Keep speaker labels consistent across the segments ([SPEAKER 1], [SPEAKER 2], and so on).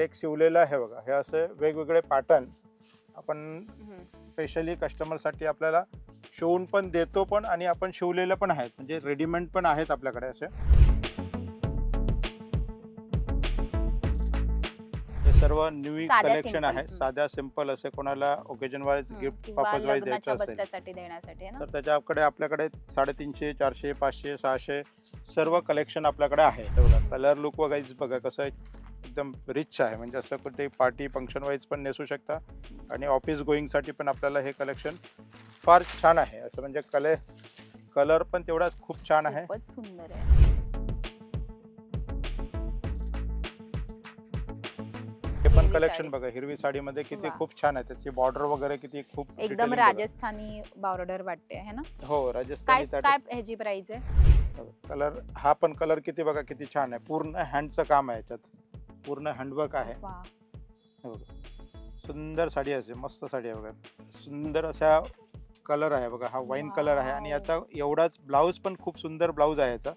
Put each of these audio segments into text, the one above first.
[SPEAKER 1] Direct शिवलेलं आहे बघा. हे असे वेगवेगळे पॅटर्न आपण. स्पेशली कस्टमरसाठी आपल्याला शिवून पण देतो पण आणि आपण शिवलेलं पण आहेत. म्हणजे रेडीमेड पण आहेत आपल्याकडे असे. हे सर्व न्यू
[SPEAKER 2] साध्या
[SPEAKER 1] कलेक्शन
[SPEAKER 2] simple,
[SPEAKER 1] आहे. साध्या सिंपल असे कोणाला ओकेजन वाईज
[SPEAKER 2] हम्म.
[SPEAKER 1] गिफ्ट
[SPEAKER 2] किंवा
[SPEAKER 1] पर्पज वाईज
[SPEAKER 2] लग्नाच्या
[SPEAKER 1] द्यायचं असेल.
[SPEAKER 2] बस्त्यासाठी देण्यासाठी आहे ना?
[SPEAKER 1] तर त्याच्याकडे आपल्याकडे साडेतीनशे चारशे पाचशे सहाशे सर्व कलेक्शन आपल्याकडे आहे. कलर लुक वगैरे बघा कसं आहे. एकदम रिच आहे. म्हणजे असं कुठे पार्टी फंक्शन वाईज पण नेसू शकता. आणि ऑफिस गोईंगसाठी पण आपल्याला हे कलेक्शन फार छान आहे. असं म्हणजे कले कलर पण तेवढाच खूप छान आहे.
[SPEAKER 2] खूपच सुंदर आहे.
[SPEAKER 1] हे पण
[SPEAKER 2] हिरवी
[SPEAKER 1] कलेक्शन
[SPEAKER 2] साडी.
[SPEAKER 1] बघा. हिरवी साडीमध्ये किती
[SPEAKER 2] वा.
[SPEAKER 1] खूप छान आहे. त्याची बॉर्डर वगैरे किती खूप
[SPEAKER 2] एकदम
[SPEAKER 1] बघा.
[SPEAKER 2] राजस्थानी बॉर्डर वाटते है ना?
[SPEAKER 1] हो
[SPEAKER 2] काय
[SPEAKER 1] राजस्थानी
[SPEAKER 2] काय ह्याची प्राइस आहे?
[SPEAKER 1] कलर हा पण कलर किती बघा किती छान आहे. पूर्ण हँडचं काम आहे याच्यात. पूर्ण हँडवर्क आहे. हे बघा. सुंदर साडी असे मस्त साडी आहे बघा. सुंदर अशा कलर आहे बघा हा वाईन कलर आहे. आणि. याचा एवढाच ब्लाऊज पण खूप सुंदर ब्लाऊज आहे याचा.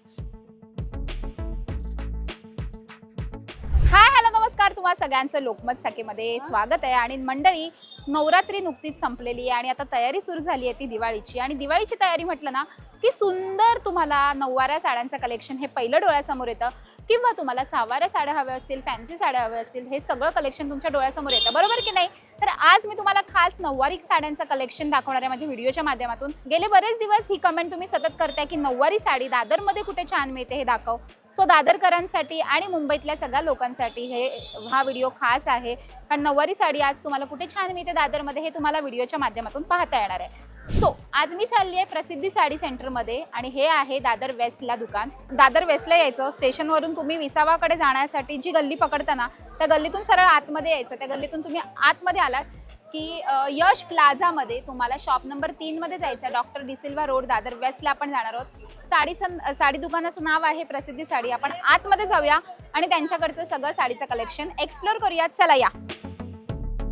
[SPEAKER 2] हाय हॅलो नमस्कार. तुम्हा सगळ्यांचं लोकमत शाखेमध्ये स्वागत आहे. आणि मंडळी नवरात्री नुकतीच संपलेली आहे आणि आता तयारी सुरू झाली आहे ती दिवाळीची. आणि दिवाळीची तयारी म्हटलं ना की सुंदर तुम्हाला नऊवाऱ्या साड्यांचं कलेक्शन हे पहिलं डोळ्यासमोर येतं. किंवा तुम्हाला सहावाऱ्या साड्या हव्या असतील फॅन्सी साड्या हव्या असतील हे सगळं कलेक्शन तुमच्या डोळ्यासमोर येतं. बरोबर की नाही? तर आज मी तुम्हाला खास नऊवारी साड्यांचं कलेक्शन दाखवणार आहे माझ्या व्हिडिओच्या माध्यमातून. गेले बरेच दिवस ही कमेंट तुम्ही सतत करताय की नऊवारी साडी दादरमध्ये कुठे छान मिळते हे दाखव. सो दादरकरांसाठी आणि मुंबईतल्या सगळ्या लोकांसाठी हे हा व्हिडिओ खास आहे. कारण नऊवारी साडी आज तुम्हाला कुठे छान मिळते दादरमध्ये हे तुम्हाला व्हिडिओच्या माध्यमातून पाहता येणार आहे. सो आज मी चालली आहे प्रसिद्धी साडी सेंटरमध्ये आणि हे आहे दादर वेस्टला दुकान. दादर वेस्टला यायचं. स्टेशनवरून तुम्ही विसावाकडे जाण्यासाठी जी गल्ली पकडताना त्या गल्लीतून सरळ आतमध्ये यायचं. त्या गल्लीतून तुम्ही आतमध्ये आलात की यश प्लाझामध्ये तुम्हाला शॉप नंबर तीनमध्ये जायचं आहे. डॉक्टर डिसिल्वा रोड दादर वेस्टला आपण जाणार आहोत. साडीचं साडी दुकानाचं नाव आहे प्रसिद्धी साडी. आपण आतमध्ये जाऊया आणि त्यांच्याकडचं सगळं साडीचं कलेक्शन एक्सप्लोर करूया. चला या.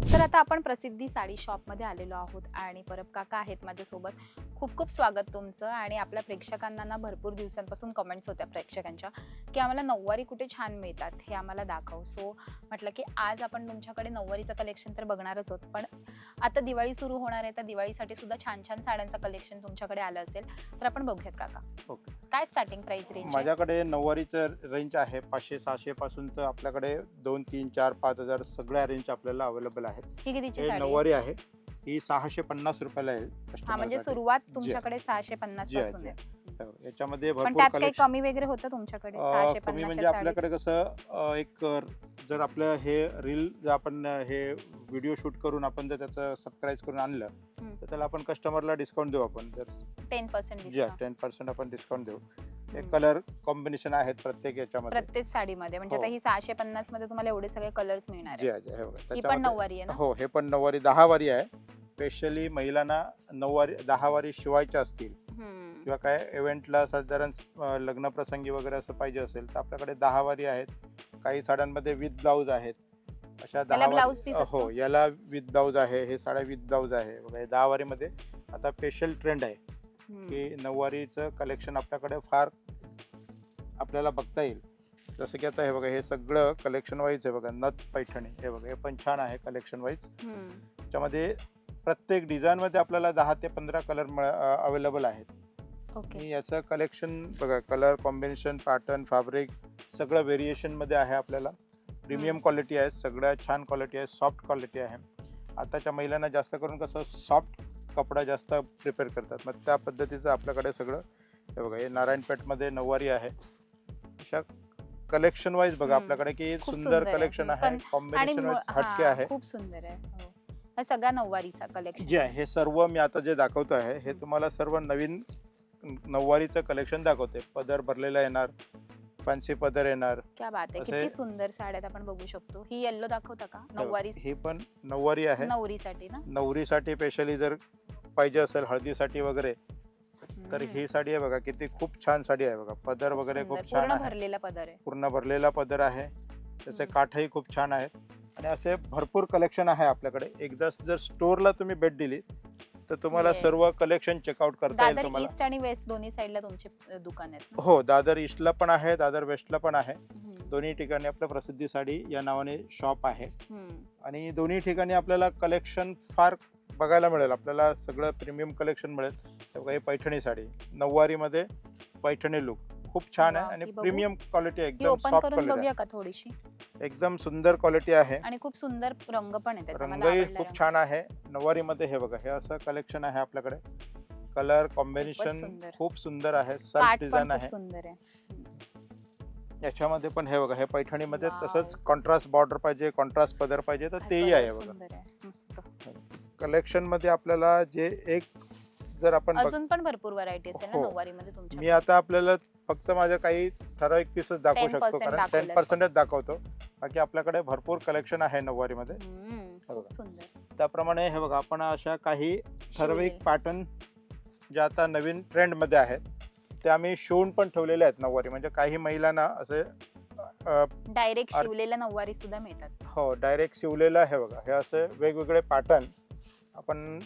[SPEAKER 2] तर आता आपण प्रसिद्धी साडी शॉपमध्ये आलेलो आहोत आणि परब काका आहेत माझ्यासोबत. खूप खूप स्वागत तुमचं आणि आपल्या प्रेक्षकांना ना भरपूर दिवसांपासून कमेंट्स होत्या प्रेक्षकांच्या की आम्हाला नऊवारी कुठे छान मिळतात हे आम्हाला दाखव. सो म्हटलं की आज आपण तुमच्याकडे नऊवारीचं कलेक्शन तर बघणारच आहोत पण आता दिवाळी सुरू होणार आहे तर दिवाळीसाठी सुद्धा छान छान साड्यांचं कलेक्शन तुमच्याकडे आलं असेल तर आपण बघूयात काका.
[SPEAKER 1] ओके.
[SPEAKER 2] काय स्टार्टिंग प्राइस रेंज
[SPEAKER 1] माझ्याकडे नऊवारीचं रेंज आहे पाचशे सहाशे पासूनचं आपल्याकडे दोन तीन चार पाच हजार सगळ्या रेंज आपल्याला अवेलेबल आहेत.
[SPEAKER 2] ही कितीची
[SPEAKER 1] हे
[SPEAKER 2] साडी. आहे?
[SPEAKER 1] नऊवारी आहे. ही सहाशे पन्नास रुपयाला आहे
[SPEAKER 2] हा म्हणजे
[SPEAKER 1] customer साठी.
[SPEAKER 2] सुरुवात तुमच्याकडे सहाशे पन्नास
[SPEAKER 1] जी आहे,
[SPEAKER 2] पासून
[SPEAKER 1] जी
[SPEAKER 2] आहे.
[SPEAKER 1] हो, याच्यामध्ये
[SPEAKER 2] पण
[SPEAKER 1] भरपूर
[SPEAKER 2] त्यात काही
[SPEAKER 1] कलेक्शन
[SPEAKER 2] कमी वगैरे होतं तुमच्याकडे? सहाशे
[SPEAKER 1] कमी म्हणजे आपल्याकडे कसं अ, एक अ, जर आपलं हे रील जर आपण अ, हे व्हिडिओ शूट करून आपण जर त्याचं सबस्क्राईब करून आणलं
[SPEAKER 2] हम्म.
[SPEAKER 1] तर त्याला आपण कस्टमरला डिस्काउंट देऊ आपण. जर
[SPEAKER 2] टेन पर्सेंट
[SPEAKER 1] जी टेन पर्सेंट आपण डिस्काउंट देऊ. हे. कलर कॉम्बिनेशन आहेत प्रत्येक याच्यामध्ये
[SPEAKER 2] प्रत्येक साडीमध्ये म्हणजे
[SPEAKER 1] हो.
[SPEAKER 2] आता ही सहाशे पन्नासमध्ये तुम्हाला एवढे सगळे कलर्स मिळणार
[SPEAKER 1] जी
[SPEAKER 2] आहे
[SPEAKER 1] हे बघा.
[SPEAKER 2] ही पण
[SPEAKER 1] त्याच्यामध्ये-
[SPEAKER 2] नऊवारी आहे ना
[SPEAKER 1] हो हे पण नऊवारी दहा वारी आहे स्पेशली महिलांना नऊवारी दहा वारी शिवायच्या असतील
[SPEAKER 2] हम्म.
[SPEAKER 1] किंवा काय इव्हेंटला साधारण अ, लग्न प्रसंगी वगैरे असं पाहिजे असेल तर आपल्याकडे दहा वारी आहेत काही साड्यांमध्ये विथ ब्लाऊज आहेत अशा दहा
[SPEAKER 2] blouse piece
[SPEAKER 1] वारी
[SPEAKER 2] असतो?
[SPEAKER 1] हो याला विथ ब्लाऊज आहे हे साड्या विथ ब्लाऊज आहे हे दहा वारीमध्ये आता स्पेशल ट्रेंड आहे
[SPEAKER 2] हम्म.
[SPEAKER 1] की नऊवारीचं कलेक्शन आपल्याकडे फार आपल्याला बघता येईल. जसं की आता हे बघा हे सगळं कलेक्शन वाईज आहे बघा नथ पैठणी हे बघा हे पण छान आहे कलेक्शन वाईज. त्याच्यामध्ये प्रत्येक डिझाईनमध्ये आपल्याला दहा ते पंधरा कलर अवेलेबल आहेत. आणि याचं कलेक्शन बघा कलर कॉम्बिनेशन पॅटर्न फॅब्रिक सगळं व्हेरिएशनमध्ये आहे आपल्याला. प्रीमियम क्वालिटी आहे सगळ्या छान क्वालिटी आहे सॉफ्ट क्वालिटी आहे. आताच्या महिलांना जास्त करून कसं सॉफ्ट कपडा जास्त प्रिपेअर करतात. मग त्या पद्धतीचं आपल्याकडे सगळं हे बघा हे नारायणपेठमध्ये नऊवारी आहे. अशा कलेक्शन वाईज बघा. आपल्याकडे की
[SPEAKER 2] खूप
[SPEAKER 1] सुंदर
[SPEAKER 2] आहे.
[SPEAKER 1] कलेक्शन
[SPEAKER 2] पण-
[SPEAKER 1] आहे
[SPEAKER 2] आणि
[SPEAKER 1] कॉम्बिनेशन
[SPEAKER 2] मु-
[SPEAKER 1] हटके
[SPEAKER 2] हा,
[SPEAKER 1] आहे.
[SPEAKER 2] खूप सुंदर आहे. हो. हा सगळा नऊवारीचा कलेक्शन
[SPEAKER 1] जे आहे हे सर्व मी आता जे दाखवतो आहे हे तुम्हाला सर्व नवीन नऊवारीचं कलेक्शन दाखवते. पदर भरलेला येणार फॅन्सी पदर येणार.
[SPEAKER 2] क्या बात आहे.
[SPEAKER 1] असे-
[SPEAKER 2] किती सुंदर साड्यात आपण बघू शकतो. ही येल्लो दाखवता का? नऊवारी
[SPEAKER 1] ही पण नऊवारी आहे.
[SPEAKER 2] नवरीसाठी ना?
[SPEAKER 1] नवरीसाठी स्पेशली जर पाहिजे असेल हळदीसाठी वगैरे तर. ही साडी आहे बघा किती खूप छान साडी आहे बघा पदर वगैरे. खूप छान
[SPEAKER 2] पूर्ण
[SPEAKER 1] आहे
[SPEAKER 2] भरलेला पदर आहे
[SPEAKER 1] पूर्ण भरलेला पदर आहे त्याचे. काठही खूप छान आहेत आणि असे भरपूर कलेक्शन आहे आपल्याकडे एकदा जर स्टोअरला तुम्ही भेट दिली तर तुम्हाला
[SPEAKER 2] Yes.
[SPEAKER 1] सर्व कलेक्शन चेकआउट करता येईल
[SPEAKER 2] दादर
[SPEAKER 1] तुम्हाला
[SPEAKER 2] ईस्ट आणि वेस्ट दोन्ही साईडला तुमचे दुकान आहेत
[SPEAKER 1] हो दादर ईस्टला पण आहे दादर वेस्टला पण आहे
[SPEAKER 2] हम्म.
[SPEAKER 1] दोन्ही ठिकाणी आपलं प्रसिद्धी साडी या नावाने शॉप आहे
[SPEAKER 2] हम्म.
[SPEAKER 1] आणि दोन्ही ठिकाणी आपल्याला कलेक्शन फार बघायला मिळेल. आपल्याला सगळं प्रीमियम कलेक्शन मिळेल. हे बघा, हे पैठणी साडी. नऊवारीमध्ये पैठणी लुक खूप छान आहे आणि. प्रीमियम क्वालिटी एकदम सॉफ्ट क्वालिटी
[SPEAKER 2] का थोडीशी?
[SPEAKER 1] एकदम सुंदर क्वालिटी आहे.
[SPEAKER 2] आणि खूप सुंदर रंग पण आहे
[SPEAKER 1] रंगही खूप. छान आहे. नऊवारीमध्ये हे बघा हे असं कलेक्शन आहे आपल्याकडे. Colour combination. खूप सुंदर आहे. सेल्फ डिझाईन आहे. याच्यामध्ये पण हे बघा हे पैठणीमध्ये. तसंच कॉन्ट्रास्ट बॉर्डर पाहिजे कॉन्ट्रास्ट पदर पाहिजे तर तेही आहे बघा.
[SPEAKER 2] सुंदर आहे मस्त
[SPEAKER 1] कलेक्शनमध्ये आपल्याला जे एक जर आपण बघ-
[SPEAKER 2] अजून पण भरपूर ना
[SPEAKER 1] हो.
[SPEAKER 2] नऊवारी मध्ये तुमच्या
[SPEAKER 1] मी आता आपल्याला फक्त माझ्या काही ठराविक पीसेस दाखवू
[SPEAKER 2] 10%
[SPEAKER 1] शकतो कारण टेन पर्सेंटच दाखवतो. बाकी आपल्याकडे भरपूर कलेक्शन आहे नऊवारीमध्ये.
[SPEAKER 2] हम्म,
[SPEAKER 1] बघा.
[SPEAKER 2] खूप सुंदर.
[SPEAKER 1] त्याप्रमाणे हे बघा आपण अशा काही ठराविक
[SPEAKER 2] शिवलेले.
[SPEAKER 1] पॅटर्न जे आता नवीन ट्रेंडमध्ये आहेत ते आम्ही शिवून पण ठेवलेले आहेत नऊवारी. म्हणजे काही महिलांना असे अ,
[SPEAKER 2] डायरेक्ट
[SPEAKER 1] अर-
[SPEAKER 2] शिवलेल्या नऊवारी सुद्धा मिळतात.
[SPEAKER 1] हो डायरेक्ट शिवलेलं आहे बघा. हे असे वेगवेगळे पॅटर्न आपण.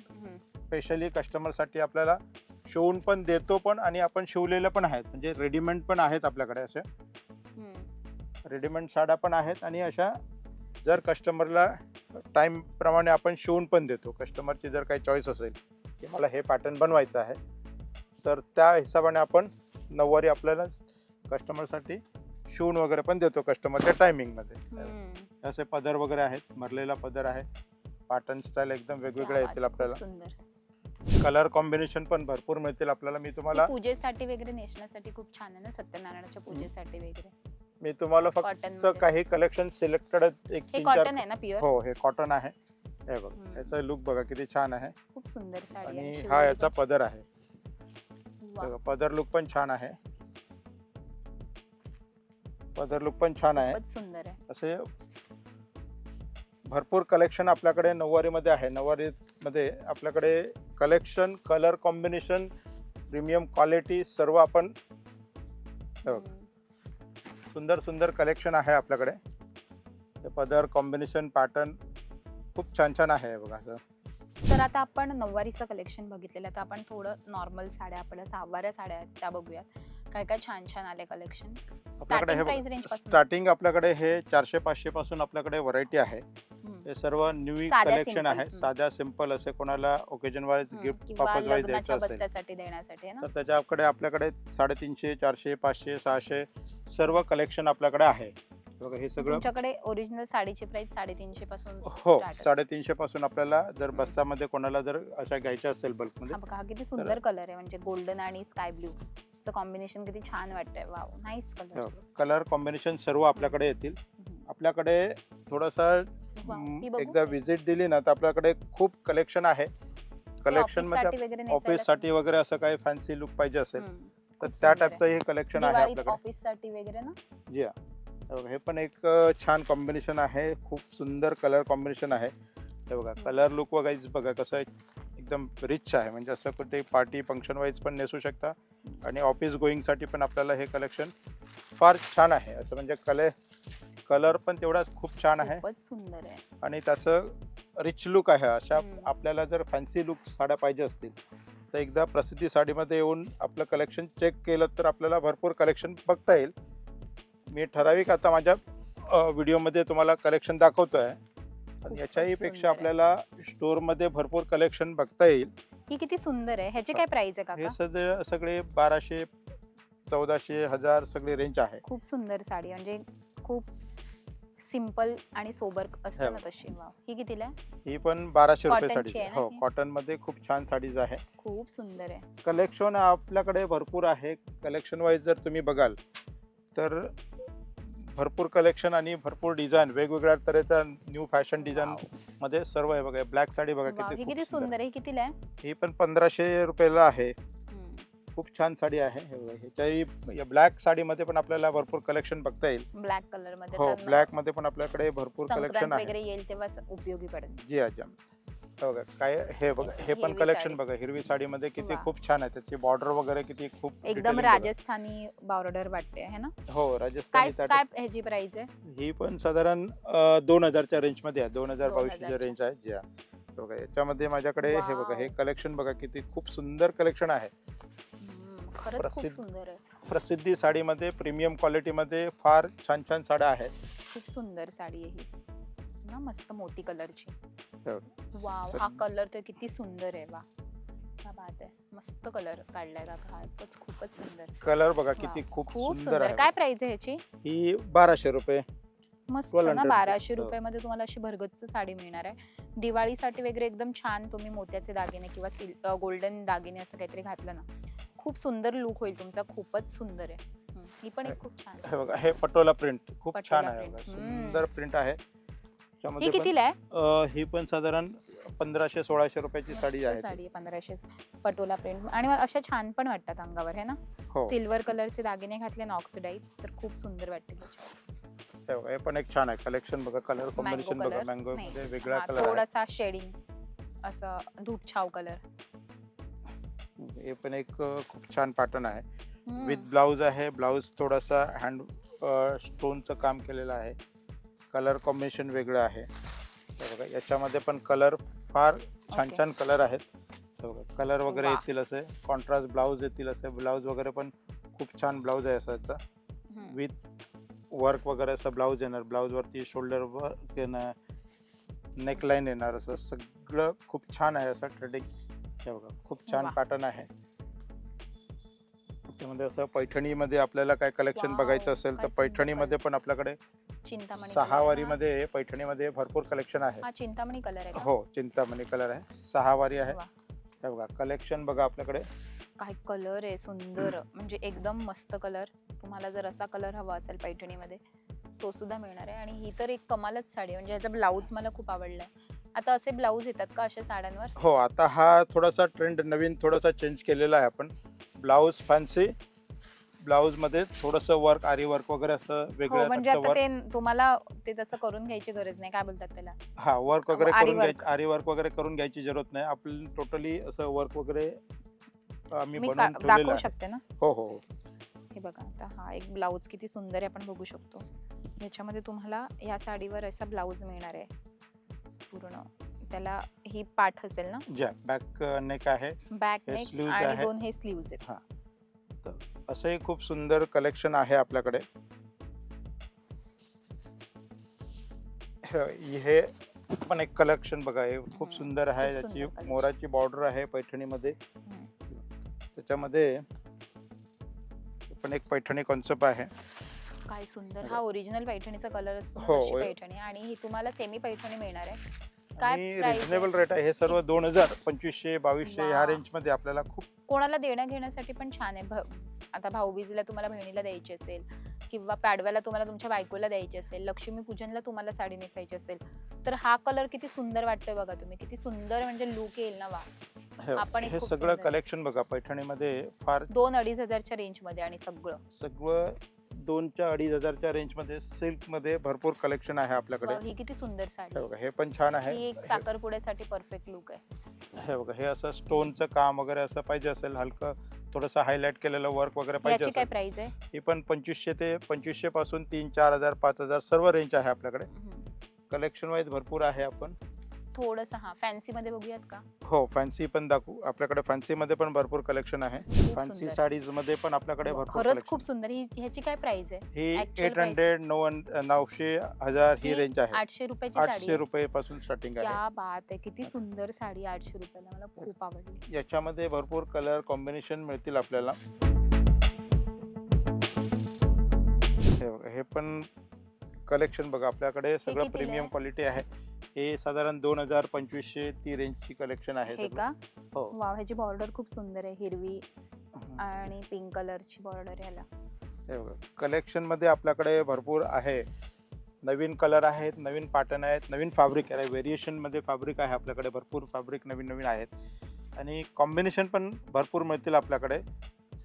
[SPEAKER 1] स्पेशली कस्टमरसाठी आपल्याला शिवून पण देतो पण आणि आपण शिवलेलं पण आहेत म्हणजे रेडीमेड पण आहेत आपल्याकडे असे. रेडीमेड साड्या पण आहेत आणि अशा जर कस्टमरला टाईमप्रमाणे आपण शिवून पण देतो कस्टमरची जर काही चॉईस असेल की मला हे पॅटर्न बनवायचं आहे तर त्या हिशोबाने आपण नऊवारी आपल्याला कस्टमरसाठी शिवून वगैरे पण देतो कस्टमरच्या टायमिंगमध्ये. असे पदर वगैरे आहेत भरलेला पदर आहे पॅटर्न स्टाईल एकदम वेगवेगळे
[SPEAKER 2] क्या
[SPEAKER 1] येतील आपल्याला.
[SPEAKER 2] सुंदर.
[SPEAKER 1] कलर कॉम्बिनेशन पण भरपूर मिळतील आपल्याला. मी तुम्हाला
[SPEAKER 2] पूजेसाठी वगैरे नेसण्यासाठी खूप छान आहे ना सत्यनारायणाच्या पूजेसाठी वगैरे?
[SPEAKER 1] मी तुम्हाला फक्त काही कलेक्शन सिलेक्टेड एक
[SPEAKER 2] हे
[SPEAKER 1] तीन चार
[SPEAKER 2] कॉटन आहे ना प्युअर
[SPEAKER 1] हो हे कॉटन आहे. हे बघ
[SPEAKER 2] हम्म.
[SPEAKER 1] याचा लुक बघा किती छान आहे.
[SPEAKER 2] खूप सुंदर साडी
[SPEAKER 1] आणि
[SPEAKER 2] शिवलेली
[SPEAKER 1] हा याचा. पदर आहे.
[SPEAKER 2] वा.
[SPEAKER 1] बघा, पदर लुक पण छान आहे. पदर लुक पण छान आहे.
[SPEAKER 2] खूपच सुंदर आहे.
[SPEAKER 1] असे भरपूर कलेक्शन आपल्याकडे नऊवारीमध्ये आहे. नऊवारीमध्ये आपल्याकडे collection colour combination premium quality सर्व आपण. सुंदर सुंदर कलेक्शन आहे आपल्याकडे. ते पदर कॉम्बिनेशन पॅटर्न खूप छान छान आहे बघा असं.
[SPEAKER 2] तर आता आपण नऊवारीचं कलेक्शन बघितलेलं आहे. आता आपण थोडं नॉर्मल साड्या आपल्या सहावाऱ्या साड्या आहेत त्या बघूयात. काय काय छान छान आले कलेक्शन
[SPEAKER 1] आपल्याकडे
[SPEAKER 2] स्टार्टिंग
[SPEAKER 1] हे आपल्याकडे हे चारशे पाचशे पासून आपल्याकडे व्हरायटी आहे. हे सर्व न्यू
[SPEAKER 2] साध्या
[SPEAKER 1] कलेक्शन
[SPEAKER 2] simple,
[SPEAKER 1] आहे
[SPEAKER 2] हम्म.
[SPEAKER 1] साध्या सिंपल असे कोणाला ओकेजन वाईज. गिफ्ट
[SPEAKER 2] किंवा
[SPEAKER 1] पर्पज वाईज
[SPEAKER 2] लग्नाच्या
[SPEAKER 1] द्यायचं असेल.
[SPEAKER 2] बस्त्यासाठी देण्यासाठी ना?
[SPEAKER 1] तर त्याच्याकडे आपल्याकडे साडेतीनशे चारशे पाचशे सहाशे सर्व कलेक्शन आपल्याकडे आहे. बघा हे सगळं
[SPEAKER 2] तुमच्याकडे ओरिजिनल साडीची प्राइस साडेतीनशे पासून
[SPEAKER 1] हो
[SPEAKER 2] start आहे.
[SPEAKER 1] साडेतीनशे पासून आपल्याला जर. बस्तामध्ये कोणाला जर अशा घ्यायच्या असेल बल्कमध्ये
[SPEAKER 2] बघा हा किती सुंदर कलर आहे. म्हणजे गोल्डन आणि स्काय ब्ल्यू च कॉम्बिनेशन किती छान वाटतंय. Wow nice colour
[SPEAKER 1] colour combination सर्व आपल्याकडे येतील. आपल्याकडे थोडासा एकदा व्हिजिट दिली ना तर आपल्याकडे खूप कलेक्शन आहे. कलेक्शनमध्ये ऑफिससाठी वगैरे असं काही फॅन्सी लुक पाहिजे असेल तर त्या टाईपचं हे कलेक्शन आहे आपल्याकडे.
[SPEAKER 2] ऑफिससाठी वगैरे ना?
[SPEAKER 1] जी हा. हे बघा, हे पण एक अ, छान कॉम्बिनेशन आहे. खूप सुंदर कलर कॉम्बिनेशन आहे. हे बघा कलर लुक वगैरे बघा कसं आहे एकदम रिच आहे. म्हणजे असं कुठे पार्टी फंक्शन वाईज पण नेसू शकता. आणि ऑफिस गोईंगसाठी पण आपल्याला हे कलेक्शन फार छान आहे. असं म्हणजे कले कलर पण तेवढाच खूप छान आहे.
[SPEAKER 2] खूपच सुंदर आहे.
[SPEAKER 1] आणि त्याचं रिच लुक आहे. अशा
[SPEAKER 2] हम्म.
[SPEAKER 1] आपल्याला जर फॅन्सी लुक साड्या पाहिजे असतील तर एकदा प्रसिद्धी साडीमध्ये येऊन आपलं कलेक्शन चेक केलं तर आपल्याला भरपूर कलेक्शन बघता येईल. मी ठराविक आता माझ्या व्हिडिओमध्ये तुम्हाला कलेक्शन दाखवतो आहे आणि
[SPEAKER 2] खूपच
[SPEAKER 1] याच्याही सुंदरपेक्षा
[SPEAKER 2] आहे.
[SPEAKER 1] आपल्याला स्टोअरमध्ये भरपूर कलेक्शन बघता येईल.
[SPEAKER 2] ही किती सुंदर आहे. ह्याची काय प्राइस आहे
[SPEAKER 1] हे
[SPEAKER 2] काका?
[SPEAKER 1] सगळे सगळे बाराशे चौदाशे हजार सगळे रेंज आहे.
[SPEAKER 2] खूप सुंदर साडी. म्हणजे खूप सिंपल आणि सोबर असतं
[SPEAKER 1] हे.
[SPEAKER 2] ना तशी. वाव. ही कितीला आहे?
[SPEAKER 1] ही पण बाराशे रुपये
[SPEAKER 2] Cotton ची
[SPEAKER 1] साडी
[SPEAKER 2] आहे. ना
[SPEAKER 1] हो
[SPEAKER 2] ही?
[SPEAKER 1] कॉटनमध्ये खूप छान साडीज आहे.
[SPEAKER 2] खूप सुंदर आहे.
[SPEAKER 1] कलेक्शन आपल्याकडे भरपूर आहे. कलेक्शन वाईज जर तुम्ही बघाल तर भरपूर कलेक्शन आणि भरपूर डिझाईन वेगवेगळ्या तऱ्हेच्या न्यू फॅशन डिझाईन
[SPEAKER 2] वाव.
[SPEAKER 1] मध्ये सर्व आहे बघा. ब्लॅक साडी बघा
[SPEAKER 2] वाव,
[SPEAKER 1] किती
[SPEAKER 2] ही किती
[SPEAKER 1] सुंदर.
[SPEAKER 2] सुंदर आहे. ही कितीला आहे?
[SPEAKER 1] ही पण पंधराशे रुपयाला आहे. खूप छान साडी आहे हे. ह्याच्याही या ब्लॅक साडीमध्ये पण आपल्याला भरपूर कलेक्शन बघता येईल
[SPEAKER 2] ब्लॅक कलरमध्ये
[SPEAKER 1] हो ब्लॅकमध्ये पण आपल्याकडे भरपूर कलेक्शन आहे
[SPEAKER 2] वगैरे येईल तेव्हाच उपयोगी पडेल
[SPEAKER 1] जी अच्छा हे बघा काय हे बघा हे पण कलेक्शन. बघा हिरवी साडीमध्ये किती. खूप छान आहे त्याची बॉर्डर वगैरे किती खूप
[SPEAKER 2] एकदम. राजस्थानी बॉर्डर वाटते है ना
[SPEAKER 1] हो राजस्थानी
[SPEAKER 2] काय ह्याची प्राइस आहे
[SPEAKER 1] ही पण साधारण दोन हजारच्या रेंजमध्ये आहे दोन हजार
[SPEAKER 2] 2000
[SPEAKER 1] बावीसशेच्या रेंज आहे जी. बघा याच्यामध्ये माझ्याकडे हे बघा हे. कलेक्शन बघा किती खूप सुंदर कलेक्शन आहे
[SPEAKER 2] खरंच खूप
[SPEAKER 1] प्रसिद्ध-
[SPEAKER 2] सुंदर आहे.
[SPEAKER 1] प्रसिद्धी साडीमध्ये प्रीमियम क्वालिटीमध्ये फार छान छान साड्या आहेत.
[SPEAKER 2] खूप सुंदर साडी आहे ही. ना मस्त मोती कलरची.
[SPEAKER 1] हो.
[SPEAKER 2] वाव हा कलर तर किती सुंदर आहे वा. क्या बात आहे. मस्त कलर काढलाय काका हा एकच खूपच सुंदर.
[SPEAKER 1] कलर बघा किती खूप
[SPEAKER 2] खूप
[SPEAKER 1] सुंदर
[SPEAKER 2] सुंदर.
[SPEAKER 1] आहे.
[SPEAKER 2] काय प्राइस आहे ह्याची?
[SPEAKER 1] ही बाराशे रुपये.
[SPEAKER 2] मस्त
[SPEAKER 1] 1200
[SPEAKER 2] ना
[SPEAKER 1] रुपये.
[SPEAKER 2] बाराशे
[SPEAKER 1] हो.
[SPEAKER 2] रुपयामध्ये तुम्हाला अशी भरगच्च साडी मिळणार आहे. दिवाळीसाठी वगैरे एकदम छान तुम्ही मोत्याचे दागिने किंवा सिल गोल्डन दागिने असं काहीतरी घातलं ना खूप सुंदर लुक होईल तुमचा खूपच सुंदर आहे. ही पण एक खूप छान.
[SPEAKER 1] हे बघा हे पटोला प्रिंट खूप
[SPEAKER 2] पटोला
[SPEAKER 1] छान आहे
[SPEAKER 2] print.
[SPEAKER 1] बघा. सुंदर प्रिंट आहे.
[SPEAKER 2] ही
[SPEAKER 1] त्यामध्ये पण
[SPEAKER 2] कितीला आहे?
[SPEAKER 1] अं, ही पण साधारण पंधराशे सोळाशे रुपयाची साडी आहे
[SPEAKER 2] साडी आहे पंधराशे पटोला प्रिंट आणि मला अशा छान पण वाटतात अंगावर है ना?
[SPEAKER 1] हो.
[SPEAKER 2] सिल्वर कलरचे दागिने घातले ना ऑक्सिडाईज तर खूप सुंदर वाटते त्याच्यावर.
[SPEAKER 1] हे बघा, हे पण एक छान आहे कलेक्शन बघा कलर कॉम्बिनेशन बघा
[SPEAKER 2] color?
[SPEAKER 1] मँगो
[SPEAKER 2] नाही.
[SPEAKER 1] मध्ये वेगळा
[SPEAKER 2] हा,
[SPEAKER 1] कलर आहे.
[SPEAKER 2] थोडासा शेडिंग असं धूप छाव कलर
[SPEAKER 1] हे पण एक खूप छान पॅटर्न आहे. विथ ब्लाऊज आहे ब्लाऊज थोडासा हँड स्टोनचं काम केलेलं आहे. कलर कॉम्बिनेशन वेगळं आहे. बघा याच्यामध्ये पण कलर फार छान. छान कलर आहेत. बघा कलर वगैरे. येतील असे कॉन्ट्रास्ट ब्लाऊज येतील असे ब्लाऊज वगैरे पण खूप छान ब्लाऊज आहे असायचा. विथ वर्क वगैरे असं ब्लाऊज येणार ब्लाऊज वरती शोल्डर वर्क येणार नेकलाईन येणार असं सगळं खूप छान आहे असं ट्रेडिंग हे बघा खूप छान
[SPEAKER 2] वा.
[SPEAKER 1] पॅटर्न आहे. त्यामध्ये असं पैठणीमध्ये आपल्याला काय कलेक्शन
[SPEAKER 2] Wow,
[SPEAKER 1] बघायचं असेल तर
[SPEAKER 2] काय सुंदर
[SPEAKER 1] पैठणीमध्ये पण आपल्याकडे
[SPEAKER 2] चिंतामणी color आहे
[SPEAKER 1] सहावारीमध्ये पैठणीमध्ये भरपूर कलेक्शन आहे.
[SPEAKER 2] हा. चिंतामणी कलर आहे का?
[SPEAKER 1] हो चिंतामणी कलर आहे. सहावारी आहे.
[SPEAKER 2] वा.
[SPEAKER 1] हे बघा कलेक्शन बघा आपल्याकडे.
[SPEAKER 2] काय कलर आहे सुंदर. म्हणजे एकदम मस्त कलर तुम्हाला जर असा कलर हवा असेल पैठणीमध्ये तो सुद्धा मिळणार आहे. आणि ही तर एक कमालच साडी आहे. म्हणजे ह्याचा ब्लाऊज मला खूप आवडलाय आता असे ब्लाऊज येतात का अशा साड्यांवर?
[SPEAKER 1] हो आता हा थोडासा ट्रेंड नवीन थोडासा चेंज केलेला आहे आपण. ब्लाऊज फॅन्सी ब्लाऊजमध्ये थोडस वर्क आरी वर्क वगैरे असं
[SPEAKER 2] हो
[SPEAKER 1] वेगळ्या
[SPEAKER 2] म्हणजे आता
[SPEAKER 1] work.
[SPEAKER 2] ते तुम्हाला ते तसं करून घ्यायची गरज नाही. काय बोलतात त्याला?
[SPEAKER 1] हा वर्क वगैरे
[SPEAKER 2] आरी
[SPEAKER 1] करून
[SPEAKER 2] work.
[SPEAKER 1] घ्यायची आरी वर्क वगैरे करून घ्यायची जरूरत नाही. आपल्याला टोटली असं वर्क वगैरे आम्ही
[SPEAKER 2] मी
[SPEAKER 1] बनवून ठेवलेलं
[SPEAKER 2] दाखवू
[SPEAKER 1] आहे.
[SPEAKER 2] शकते ना?
[SPEAKER 1] हो हो हो.
[SPEAKER 2] हे बघा आता हा एक ब्लाऊज किती सुंदर आहे आपण बघू शकतो. याच्यामध्ये तुम्हाला या साडीवर असा ब्लाऊज मिळणार आहे. पूर्ण. त्याला ही पाठ असेल ना?
[SPEAKER 1] ज्या बॅक नेक आहे
[SPEAKER 2] बॅक
[SPEAKER 1] हे
[SPEAKER 2] नेक
[SPEAKER 1] sleeves
[SPEAKER 2] आणि
[SPEAKER 1] आहे.
[SPEAKER 2] दोन हे स्लीव्ज आहेत.
[SPEAKER 1] असंही खूप सुंदर कलेक्शन आहे आपल्याकडे. हे हे पण एक कलेक्शन बघा हे खूप
[SPEAKER 2] हम्म,
[SPEAKER 1] सुंदर आहे.
[SPEAKER 2] खूप
[SPEAKER 1] त्याची
[SPEAKER 2] collection.
[SPEAKER 1] मोराची बॉर्डर आहे पैठणीमध्ये.
[SPEAKER 2] हम्म.
[SPEAKER 1] त्याच्यामध्ये पण एक पैठणी कॉन्सेप्ट आहे.
[SPEAKER 2] काय सुंदर. हा ओरिजिनल पैठणीचा कलर असतो
[SPEAKER 1] हो,
[SPEAKER 2] पैठणी. आणि ही तुम्हाला सेमी पैठणी मिळणार आहे. काय
[SPEAKER 1] आणि
[SPEAKER 2] price आहे?
[SPEAKER 1] रिझनेबल रेट आहे. हे सर्व दोन हजार पंचवीसशे बावीसशे ह्या
[SPEAKER 2] वा.
[SPEAKER 1] रेंजमध्ये आपल्याला खूप
[SPEAKER 2] कोणाला देणं घेण्यासाठी पण छान आहे. भ- आता भाऊबीजला तुम्हाला बहिणीला द्यायची असेल किंवा पाडव्याला तुम्हाला तुमच्या बायकोला द्यायची असेल लक्ष्मीपूजनला तुम्हाला साडी नेसायची असेल तर हा कलर किती सुंदर वाटतोय बघा तुम्ही. किती सुंदर म्हणजे लुक येईल ना वा
[SPEAKER 1] हे-
[SPEAKER 2] आपण एक
[SPEAKER 1] हे
[SPEAKER 2] खूप
[SPEAKER 1] सगळं
[SPEAKER 2] सुंदर.
[SPEAKER 1] कलेक्शन बघा पैठणीमध्ये फार
[SPEAKER 2] दोन अडीच हजारच्या रेंजमध्ये आणि सगळं.
[SPEAKER 1] सगळं दोनच्या अडीच हजारच्या रेंजमध्ये सिल्कमध्ये भरपूर कलेक्शन आहे आपल्याकडे.
[SPEAKER 2] वाव, ही किती सुंदर साडी.
[SPEAKER 1] हे. बघा हे पण छान आहे.
[SPEAKER 2] ही एक साखरपुड्यासाठी परफेक्ट लुक आहे.
[SPEAKER 1] हे बघा हे असं स्टोनचं काम वगैरे असं पाहिजे असेल हलकं थोडंसं हायलाइट केलेलं वर्क वगैरे पाहिजे
[SPEAKER 2] याची काय
[SPEAKER 1] असेल.
[SPEAKER 2] प्राइस आहे?
[SPEAKER 1] ही पण पंचवीसशे ते पंचवीसशे पासून तीन चार हजार पाच हजार सर्व रेंज आहे आपल्याकडे.
[SPEAKER 2] हम्म.
[SPEAKER 1] कलेक्शन वाईज भरपूर आहे आपण.
[SPEAKER 2] थोडस हा फॅन्सी मध्ये बघूयात का?
[SPEAKER 1] हो फॅन्सी पण दाखवू. आपल्याकडे फॅन्सी मध्ये पण भरपूर कलेक्शन आहे. फॅन्सी
[SPEAKER 2] सुंदर.
[SPEAKER 1] साडीजमध्ये पण आपल्याकडे भरपूर
[SPEAKER 2] खरंच
[SPEAKER 1] collection
[SPEAKER 2] खूप सुंदर. ही ह्याची काय प्राइस आहे?
[SPEAKER 1] ही
[SPEAKER 2] actual
[SPEAKER 1] एट हंड्रेड नऊ नऊशे हजार ही
[SPEAKER 2] ही
[SPEAKER 1] रेंज आहे.
[SPEAKER 2] आठशे रुपयाची साडी
[SPEAKER 1] आठशे
[SPEAKER 2] आहे.
[SPEAKER 1] रुपये पासून स्टार्टिंग आहे.
[SPEAKER 2] क्या बात आहे. किती सुंदर साडी आठशे रुपयाला. मला खूप आवडली.
[SPEAKER 1] याच्यामध्ये भरपूर कलर कॉम्बिनेशन मिळतील आपल्याला. हे बघा हे पण कलेक्शन बघा. आपल्याकडे सगळं
[SPEAKER 2] कितीला
[SPEAKER 1] प्रीमियम? क्वालिटी आहे. हे साधारण दोन हजार पंचवीसशे ती रेंजची कलेक्शन आहे
[SPEAKER 2] हे
[SPEAKER 1] सगळं.
[SPEAKER 2] का?
[SPEAKER 1] हो.
[SPEAKER 2] वाव ह्याची बॉर्डर खूप सुंदर आहे. हिरवी आणि पिंक कलरची बॉर्डर याला
[SPEAKER 1] हे कलेक्शनमध्ये आपल्याकडे भरपूर आहे. नवीन कलर आहेत नवीन पॅटर्न आहेत नवीन फॅब्रिक आहे. व्हेरिएशनमध्ये फॅब्रिक आहे आपल्याकडे. भरपूर फॅब्रिक नवीन नवीन आहेत. आणि कॉम्बिनेशन पण भरपूर मिळतील आपल्याकडे.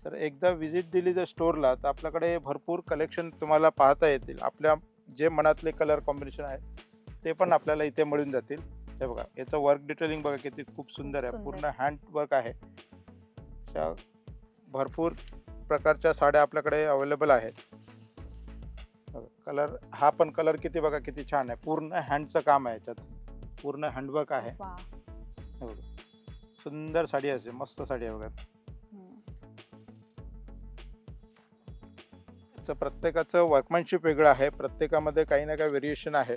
[SPEAKER 1] तर एकदा विजिट दिली जर स्टोअरला तर आपल्याकडे भरपूर कलेक्शन तुम्हाला पाहता येतील. आपल्या जे मनातले कलर कॉम्बिनेशन आहेत ते पण आपल्याला इथे मिळून जातील. हे बघा याचं वर्क डिटेलिंग बघा किती खूप सुंदर आहे. पूर्ण हँड वर्क आहे. अशा भरपूर प्रकारच्या साड्या आपल्याकडे अवेलेबल आहेत. कलर हा पण कलर किती बघा किती छान आहे. पूर्ण हँडचं काम आहे याच्यात. पूर्ण हँडवर्क आहे. सुंदर साडी असे मस्त साडी आहे बघा. प्रत्येकाचं वर्कमॅनशिप वेगळं आहे. प्रत्येकामध्ये काही ना काही व्हेरिएशन आहे.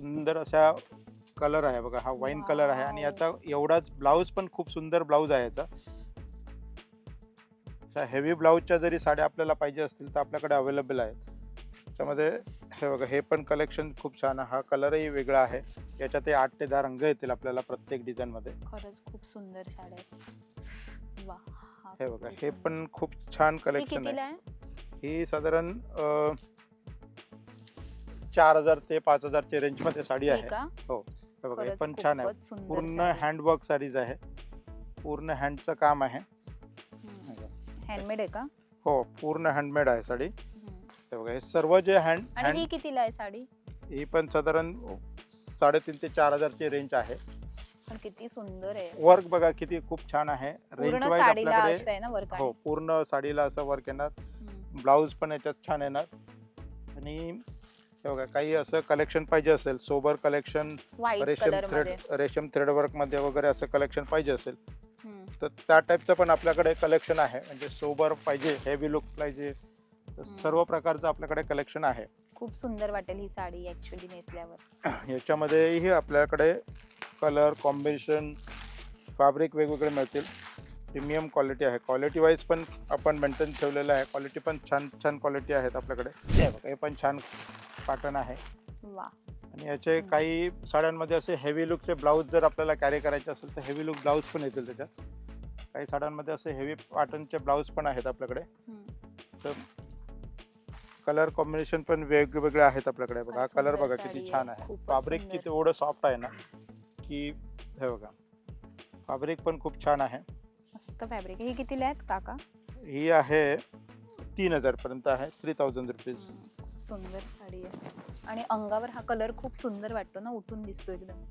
[SPEAKER 1] सुंदर असा कलर आहे बघा हा वाईन कलर आहे आणि. याचा एवढाच ब्लाऊज पण खूप सुंदर ब्लाऊज आहे याचा. अशा हेवी ब्लाऊजच्या जरी साड्या आपल्याला पाहिजे असतील तर आपल्याकडे अवेलेबल आहेत. त्याच्यामध्ये हे बघा हे पण कलेक्शन खूप छान आहे. हा कलरही वेगळा आहे. याच्यात हे आठ ते दहा रंग येतील आपल्याला प्रत्येक डिझाईनमध्ये
[SPEAKER 2] खरंच खूप सुंदर साड्या आहेत. वा हा
[SPEAKER 1] हे बघा हे. पण खूप छान कलेक्शन
[SPEAKER 2] कितीला
[SPEAKER 1] आहे.
[SPEAKER 2] आहे?
[SPEAKER 1] ही साधारण अ, चार हजार ते पाच हजारच्या रेंजमध्ये साडी आहे.
[SPEAKER 2] का?
[SPEAKER 1] हे. बघा हे
[SPEAKER 2] खरंच
[SPEAKER 1] पण छान आहे.
[SPEAKER 2] खूपच सुंदर
[SPEAKER 1] पूर्ण
[SPEAKER 2] साडी.
[SPEAKER 1] हँडवर्क साडीज आहे. पूर्ण हँडचं काम आहे.
[SPEAKER 2] हम्म. हँडमेड आहे का?
[SPEAKER 1] हो पूर्ण हँडमेड आहे साडी.
[SPEAKER 2] हम्म.
[SPEAKER 1] हे बघा हे सर्व जे हँड
[SPEAKER 2] आणि
[SPEAKER 1] हँड
[SPEAKER 2] कितीला आहे साडी?
[SPEAKER 1] ही पण साधारण साडेतीन ते चार हजारची रेंज आहे.
[SPEAKER 2] पण किती सुंदर आहे.
[SPEAKER 1] वर्क बघा किती खूप छान आहे. रेंज
[SPEAKER 2] पूर्ण
[SPEAKER 1] वाईज
[SPEAKER 2] साडीला
[SPEAKER 1] आपल्याकडे
[SPEAKER 2] असं आहे ना वर्क
[SPEAKER 1] हो पूर्ण साडीला असं वर्क येणार. ब्लाऊज पण याच्यात छान येणार. आणि हे बघा काही असं कलेक्शन पाहिजे असेल सोबर कलेक्शन रेशम
[SPEAKER 2] थ्रेडमध्ये.
[SPEAKER 1] रेशम थ्रेड वर्कमध्ये वगैरे असं कलेक्शन पाहिजे असेल
[SPEAKER 2] हम्म.
[SPEAKER 1] तर त्या टाईपचं पण आपल्याकडे कलेक्शन आहे. म्हणजे सोबर पाहिजे हेवी लुक पाहिजे तर
[SPEAKER 2] हम्म.
[SPEAKER 1] सर्व प्रकारचं आपल्याकडे कलेक्शन आहे.
[SPEAKER 2] खूप सुंदर वाटेल ही साडी ऍक्च्युली नेसल्यावर.
[SPEAKER 1] याच्यामध्येही आपल्याकडे कलर कॉम्बिनेशन फॅब्रिक वेगवेगळे मिळतील. प्रीमियम क्वालिटी आहे. क्वालिटी वाईज पण आपण मेंटेन ठेवलेलं आहे. क्वालिटी पण छान छान क्वालिटी आहेत आपल्याकडे. हे बघा, हे पण छान पॅटर्न आहे.
[SPEAKER 2] वा.
[SPEAKER 1] आणि याचे. काही साड्यांमध्ये असे हेवी लुकचे ब्लाऊज जर आपल्याला कॅरी करायचे असेल तर हेवी लुक ब्लाऊज पण येतील त्याच्यात. काही साड्यांमध्ये असे हेवी पॅटर्नचे ब्लाऊज पण आहेत आपल्याकडे. तर कलर कॉम्बिनेशन पण वेगवेगळे आहेत आपल्याकडे. बघा कलर
[SPEAKER 2] सुंदर
[SPEAKER 1] बघा
[SPEAKER 2] साडी
[SPEAKER 1] किती
[SPEAKER 2] आहे.
[SPEAKER 1] छान आहे.
[SPEAKER 2] खूपच
[SPEAKER 1] फॅब्रिक
[SPEAKER 2] सुंदर.
[SPEAKER 1] किती एवढं सॉफ्ट आहे ना की हे बघा. फॅब्रिक पण खूप छान आहे.
[SPEAKER 2] मस्त फॅब्रिक ही कितीला आहेत काका?
[SPEAKER 1] ही आहे तीन हजार पर्यंत आहे थ्री थाउजंड रुपीज.
[SPEAKER 2] खूप सुंदर साडी आहे. आणि अंगावर हा कलर खूप सुंदर वाटतो ना उठून दिसतो एकदम.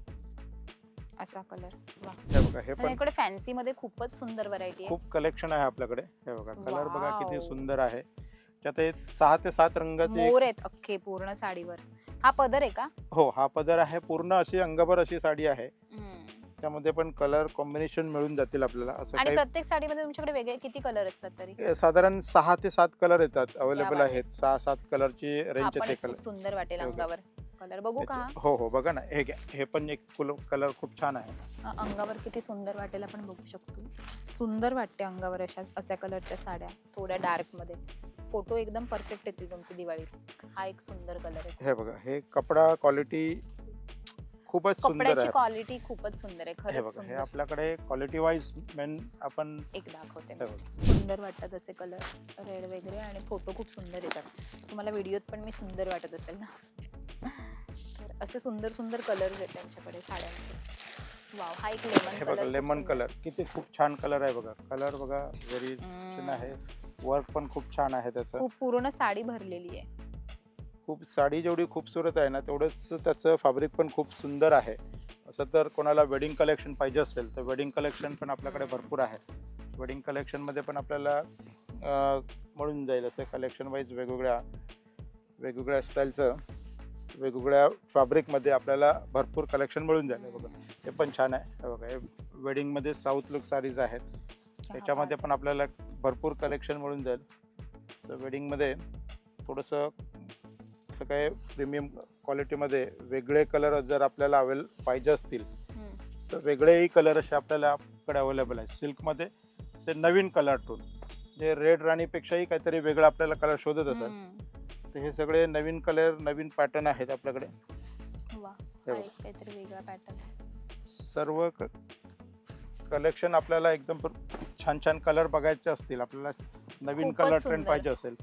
[SPEAKER 2] असा कलर
[SPEAKER 1] हे बघा हे पण
[SPEAKER 2] इकडे फॅन्सी मध्ये खूपच सुंदर व्हरायटी आहे.
[SPEAKER 1] खूप कलेक्शन आहे आपल्याकडे. हे बघा कलर बघा किती. सुंदर आहे. त्यात हे सहा ते सात रंगाचे
[SPEAKER 2] मोर आहेत अख्खे पूर्ण साडीवर. हा पदर आहे का?
[SPEAKER 1] हो हा पदर आहे. पूर्ण अशी अंगाभर अशी साडी आहे. त्यामध्ये पण कलर कॉम्बिनेशन मिळून जातील आपल्याला असं
[SPEAKER 2] आणि
[SPEAKER 1] काही
[SPEAKER 2] प्रत्येक साडीमध्ये तुमच्याकडे वेगळे किती कलर असतात तरी?
[SPEAKER 1] हे साधारण सहा ते सात कलर येतात अवेलेबल आहेत. सहा सात कलरची
[SPEAKER 2] हा
[SPEAKER 1] रेंज येते कलर
[SPEAKER 2] खूप सुंदर वाटेल
[SPEAKER 1] हे बघा.
[SPEAKER 2] अंगावर. कलर बघू का? हा?
[SPEAKER 1] हो हो बघा ना. हे घ्या. हे पण एक कलर खूप छान आहे.
[SPEAKER 2] अ- अंगावर किती सुंदर वाटेल आपण बघू शकतो. सुंदर वाटते अंगावर अशा अशा कलरच्या साड्या थोड्या डार्कमध्ये. फोटो एकदम परफेक्ट येतील तुमची दिवाळीत. हा एक सुंदर कलर आहे.
[SPEAKER 1] हे बघा. हे कपडा क्वालिटी खूपच सुंदर
[SPEAKER 2] कपड्याची
[SPEAKER 1] आहे
[SPEAKER 2] क्वालिटी खूपच सुंदर आहे
[SPEAKER 1] हे
[SPEAKER 2] खरंच
[SPEAKER 1] बघा हे
[SPEAKER 2] सुंदर.
[SPEAKER 1] आपल्याकडे क्वालिटी वाईज मेन आपण
[SPEAKER 2] एक दाखवते
[SPEAKER 1] हे
[SPEAKER 2] मी.
[SPEAKER 1] बघा.
[SPEAKER 2] सुंदर वाटतात असे कलर रेड वगैरे आणि फोटो खूप सुंदर येतात. तुम्हाला व्हिडिओत पण मी सुंदर वाटत असेल ना? तर असे सुंदर सुंदर कलर्स आहेत त्यांच्याकडे साड्यांचे. वाव हा एक लेमन
[SPEAKER 1] हे बघा लेमन कलर किती खूप छान कलर आहे बघा. कलर बघा व्हेरी आहे. वर्क पण खूप छान आहे त्याचं.
[SPEAKER 2] खूप पूर्ण साडी भरलेली आहे.
[SPEAKER 1] खूप साडी जेवढी खूपसूरत आहे ना तेवढंच त्याचं फॅब्रिक पण खूप सुंदर आहे. असं तर कोणाला वेडिंग कलेक्शन पाहिजे असेल तर वेडिंग कलेक्शन पण आपल्याकडे भरपूर आहे. वेडिंग कलेक्शनमध्ये पण आपल्याला मिळून जाईल असं कलेक्शन वाईज वेगवेगळ्या वेगवेगळ्या स्टाईलचं वेगवेगळ्या फॅब्रिकमध्ये आपल्याला भरपूर कलेक्शन मिळून जाईल. बघा ते पण छान आहे. बघा हे वेडिंगमध्ये साऊथ लुक साडीज आहेत. त्याच्यामध्ये पण आपल्याला भरपूर कलेक्शन मिळून जाईल. तर वेडिंगमध्ये थोडंसं असं काय प्रीमियम क्वालिटीमध्ये वेगळे कलर जर आपल्याला अवेल पाहिजे असतील. तर वेगळेही कलर असे आपल्याला आपल्याकडे अवेलेबल आहेत. सिल्कमध्ये असे नवीन कलर टोन जे रेड राणीपेक्षाही काहीतरी वेगळा आपल्याला कलर शोधत असाल. तर हे सगळे नवीन कलर नवीन पॅटर्न आहेत आपल्याकडे. सर्व कलेक्शन आपल्याला एकदम छान छान कलर बघायचे असतील आपल्याला नवीन कलर ट्रेंड. पाहिजे असेल.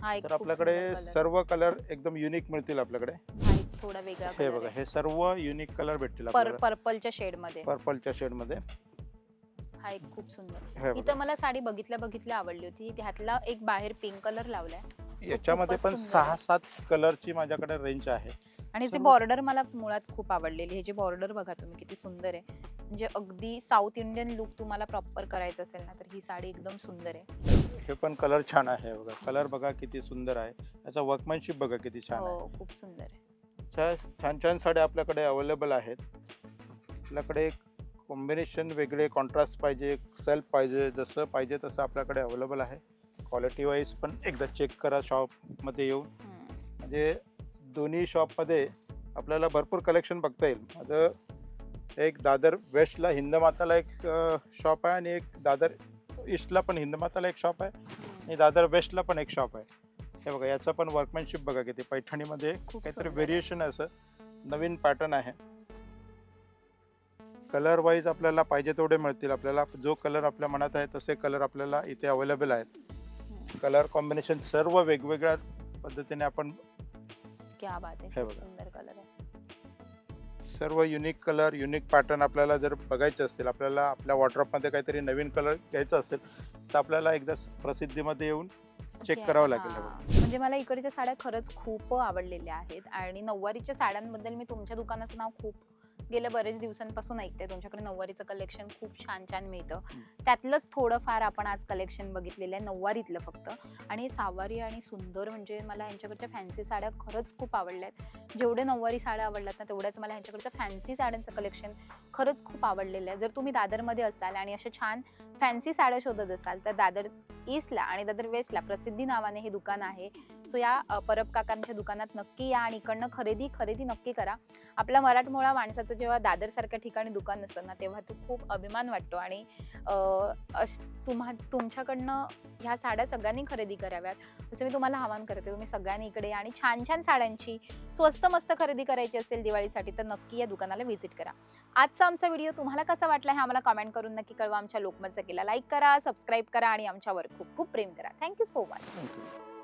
[SPEAKER 2] हा एक
[SPEAKER 1] तर
[SPEAKER 2] खूप
[SPEAKER 1] आपल्याकडे
[SPEAKER 2] सुंदर.
[SPEAKER 1] सर्व कलर एकदम युनिक मिळतील आपल्याकडे.
[SPEAKER 2] हा एक थोडा वेगळा
[SPEAKER 1] हे बघा हे सर्व युनिक कलर भेटतील आपल्याला.
[SPEAKER 2] पर्पलच्या शेडमध्ये.
[SPEAKER 1] पर्पलच्या शेडमध्ये.
[SPEAKER 2] हा एक खूप सुंदर.
[SPEAKER 1] हे
[SPEAKER 2] इथं मला साडी बघितल्या बघितल्या आवडली होती. त्यातला एक बाहेर पिंक कलर लावलाय.
[SPEAKER 1] याच्यामध्ये
[SPEAKER 2] खूपच
[SPEAKER 1] पण
[SPEAKER 2] सुंदर
[SPEAKER 1] सहा
[SPEAKER 2] आहे.
[SPEAKER 1] सात कलरची माझ्याकडे रेंज आहे.
[SPEAKER 2] आणि जे
[SPEAKER 1] सर्व-
[SPEAKER 2] बॉर्डर मला मुळात खूप आवडलेली हे जे बॉर्डर बघा तुम्ही किती सुंदर आहे. म्हणजे अगदी साऊथ इंडियन लुक तुम्हाला प्रॉपर करायचं असेल ना तर ही साडी एकदम सुंदर आहे.
[SPEAKER 1] हे पण कलर छान आहे बघा. कलर बघा किती सुंदर आहे. याचा वर्कमॅनशिप बघा किती छान आहे.
[SPEAKER 2] हो खूप सुंदर आहे.
[SPEAKER 1] छा- छान छान साड्या आपल्याकडे अवेलेबल आहेत. आपल्याकडे कॉम्बिनेशन वेगळे कॉन्ट्रास्ट पाहिजे सेल्फ पाहिजे जसं पाहिजे तसं आपल्याकडे अवेलेबल आहे. क्वालिटी वाईज पण एकदा चेक करा शॉपमध्ये येऊन.
[SPEAKER 2] हम्म.
[SPEAKER 1] म्हणजे दोन्ही शॉपमध्ये आपल्याला भरपूर कलेक्शन बघता येईल. माझं एक दादर वेस्टला हिंदमाताला एक शॉप आहे आणि एक दादर ईस्टला पण हिंदमाताला एक शॉप आहे आणि दादर वेस्टला पण एक शॉप आहे हे बघा याचं पण वर्कमॅनशिप बघा किती पैठणीमध्ये
[SPEAKER 2] खूप
[SPEAKER 1] काहीतरी. व्हेरिएशन असं नवीन पॅटर्न आहे कलर वाईज आपल्याला पाहिजे तेवढे मिळतील आपल्याला जो कलर आपल्या मनात आहे तसे कलर आपल्याला इथे अवेलेबल आहेत. कलर कॉम्बिनेशन सर्व वेगवेगळ्या पद्धतीने आपण
[SPEAKER 2] क्या बात
[SPEAKER 1] हे.
[SPEAKER 2] सुंदर कलर आहे
[SPEAKER 1] सर्व युनिक कलर युनिक पॅटर्न आपल्याला जर बघायचे असतील आपल्याला आपल्या वॉटरमध्ये काहीतरी नवीन कलर घ्यायचा असेल तर आपल्याला एकदा प्रसिद्धीमध्ये येऊन चेक करावं लागेल.
[SPEAKER 2] म्हणजे मला इकडच्या साड्या खरंच खूप आवडलेल्या आहेत आणि नऊवारीच्या साड्यांबद्दल मी तुमच्या दुकानाचं नाव खूप गेल्या बरेच दिवसांपासून ऐकते तुमच्याकडे नऊवारीचं कलेक्शन खूप छान छान मिळतं. त्यातलंच थोडंफार आपण आज कलेक्शन बघितलेलं आहे नऊवारीतलं फक्त. आणि सावारी आणि सुंदर म्हणजे मला यांच्याकडच्या फॅन्सी साड्या खरंच खूप आवडल्या आहेत जेवढे नऊवारी साड्या आवडल्यात ना तेवढ्याच मला यांच्याकडच्या फॅन्सी साड्यांचं कलेक्शन खरंच खूप आवडलेलं आहे. जर तुम्ही दादरमध्ये असाल आणि अशा छान फॅन्सी साड्या शोधत असाल तर दादर ईस्टला आणि दादर वेस्टला प्रसिद्धी नावाने हे दुकान आहे. सो या परब काकांच्या दुकानात नक्की या आणि इकडनं खरेदी खरेदी नक्की करा. आपल्या मराठमोळा माणसाचं जेव्हा दादरसारख्या ठिकाणी दुकान असतं ना तेव्हा तो खूप अभिमान वाटतो आणि तुम्हा तुमच्याकडनं ह्या साड्या सगळ्यांनी खरेदी कराव्यात. असं मी तुम्हाला आवाहन करते तुम्ही सगळ्यांनी इकडे आणि छान छान साड्यांची स्वस्त मस्त खरेदी करायची असेल दिवाळीसाठी तर नक्की या दुकानाला व्हिजिट करा. आजचा आमचा व्हिडिओ तुम्हाला कसा वाटला हे आम्हाला कमेंट करून नक्की कळवा. आमच्या लोकमतचा केला लाईक करा सबस्क्राईब करा आणि आमच्यावर खूप खूप प्रेम करा. Thank you so much